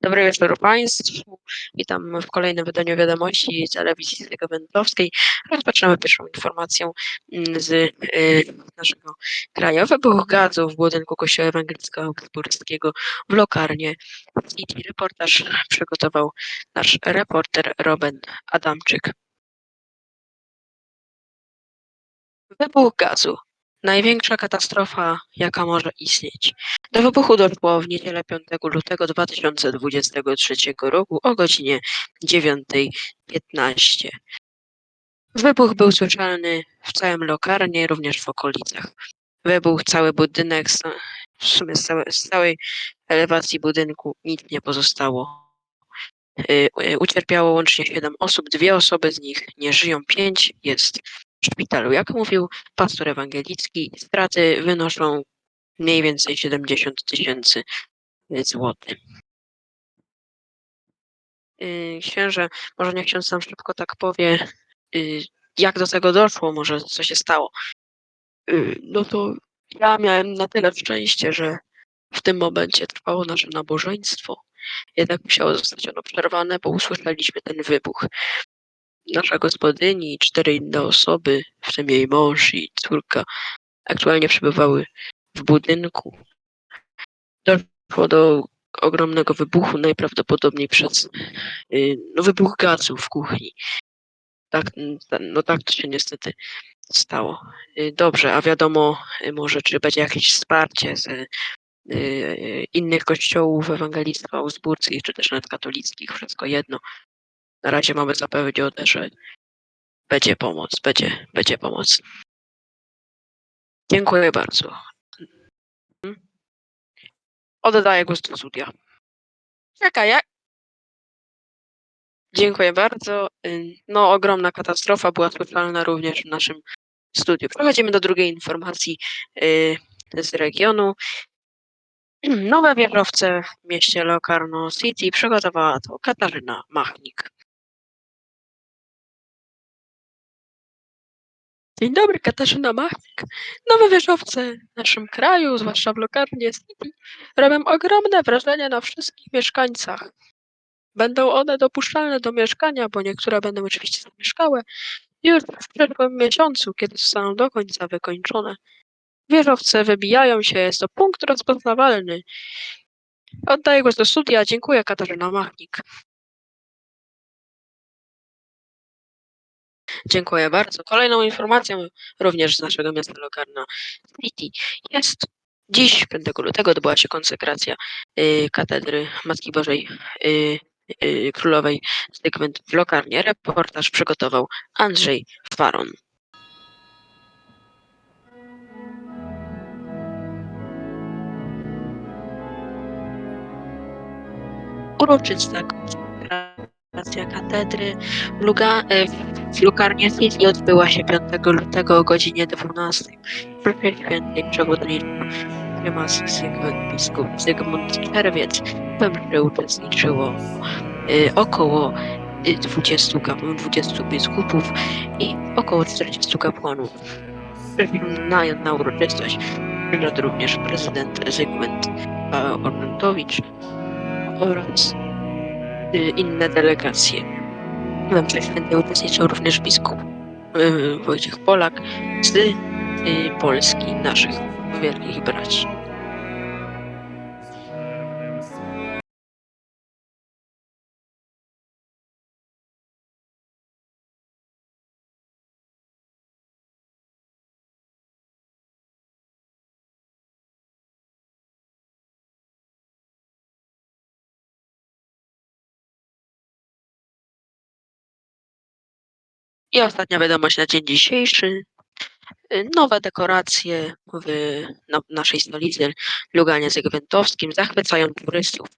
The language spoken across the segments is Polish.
Dobry wieczór Państwu. Witam w kolejnym wydaniu wiadomości telewizji Zegowędowskiej. Rozpoczynamy pierwszą informacją mm, z y, naszego kraju. Wybuch gazu w budynku Kościoła Ewangelickiego Augsburskiego w Lokarnie City. Reportaż przygotował nasz reporter Robin Adamczyk. Wybuch gazu. Największa katastrofa, jaka może istnieć. Do wybuchu doszło w niedzielę 5 lutego 2023 roku o godzinie 9.15. Wybuch był słyszalny w całym lokarnie, również w okolicach. Wybuch cały budynek, w sumie z, całe, z całej elewacji budynku nic nie pozostało. Y, y, Ucierpiało łącznie 7 osób, dwie osoby z nich nie żyją, pięć jest w szpitalu. Jak mówił pastor ewangelicki, straty wynoszą mniej więcej 70 tysięcy złotych. Y, Księże, może niech ksiądz nam szybko tak powie, y, jak do tego doszło, może co się stało. Y, No to ja miałem na tyle szczęście, że w tym momencie trwało nasze nabożeństwo. Jednak musiało zostać ono przerwane, bo usłyszeliśmy ten wybuch. Nasza gospodyni i cztery inne osoby, w tym jej mąż i córka, aktualnie przebywały w budynku. Doszło do ogromnego wybuchu, najprawdopodobniej przez y, no, wybuch gazu w kuchni. Tak, no tak to się niestety stało. Y, Dobrze, a wiadomo y, może, czy będzie jakieś wsparcie z innych kościołów ewangelickich augsburskich, czy też nawet katolickich, wszystko jedno. Na razie mamy zapewnione, że będzie pomoc, będzie, będzie pomoc. Dziękuję bardzo. Mhm. Oddaję głos do studia. Czekaj, jak? Dziękuję bardzo. No, ogromna katastrofa była słyszalna również w naszym studiu. Przechodzimy do drugiej informacji y, z regionu. Nowe wieżowce w mieście Locarno City przygotowała to Katarzyna Machnik. Dzień dobry, Katarzyna Machnik. Nowe wieżowce w naszym kraju, zwłaszcza w Locarnie City, robią ogromne wrażenie na wszystkich mieszkańcach. Będą one dopuszczalne do mieszkania, bo niektóre będą oczywiście zamieszkałe już w przyszłym miesiącu, kiedy zostaną do końca wykończone. Wieżowce wybijają się, jest to punkt rozpoznawalny. Oddaję głos do studia. Dziękuję, Katarzyna Machnik. Dziękuję bardzo. Kolejną informacją również z naszego miasta Locarno City jest dziś, 5 lutego, odbyła się konsekracja y, katedry Matki Bożej y, y, Królowej Zygmunt w Lokarnie. Reportaż przygotował Andrzej Faron. Uroczysta konsekracja katedry w, Luga, e, w Lukarnie City odbyła się 5 lutego o godzinie 12 w Mszy Świętej Przewodniczym prymas Zygmunt biskup Zygmunt Czerwiec. W mszy uczestniczyło y, około y, 20, kap- 20 biskupów i około 40 kapłanów. Na, na uroczystość przyszedł również prezydent Zygmunt e, Ornatowicz oraz inne delegacje. We mszy świętej uczestniczył również biskup y, Wojciech Polak z y, Polski, naszych wielkich braci. I ostatnia wiadomość na dzień dzisiejszy. Y, Nowe dekoracje w na naszej stolicy Luganie Zygwintowskim zachwycają turystów.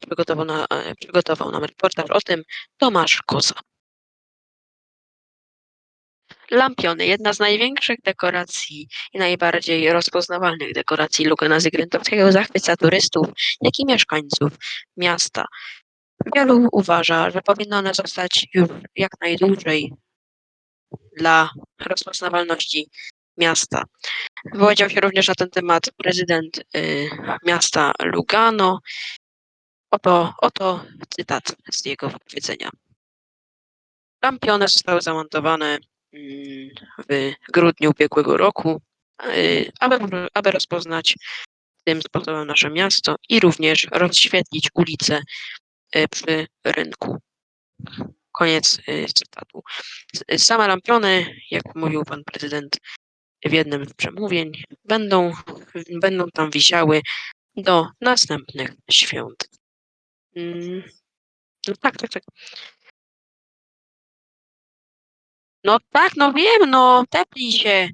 Przygotował, na, e, przygotował nam reportaż o tym Tomasz Koza. Lampiony, jedna z największych dekoracji i najbardziej rozpoznawalnych dekoracji Lugana Zygwintowskiego, zachwyca turystów, jak i mieszkańców miasta. Wielu uważa, że powinny one zostać już jak najdłużej dla rozpoznawalności miasta. Wypowiedział się również na ten temat prezydent y, miasta Lugano. Oto, oto cytat z jego wypowiedzenia. Lampiony zostały zamontowane mm, w grudniu ubiegłego roku, y, aby, aby rozpoznać tym sposobem nasze miasto i również rozświetlić ulice przy rynku. Koniec y, cytatu. S- Same lampiony, jak mówił pan prezydent w jednym z przemówień, będą, będą tam wisiały do następnych świąt. Mm, No tak, tak, tak. No tak, no wiem, no tepnij się.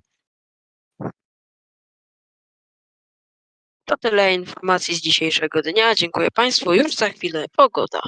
To tyle informacji z dzisiejszego dnia. Dziękuję Państwu. Już za chwilę pogoda.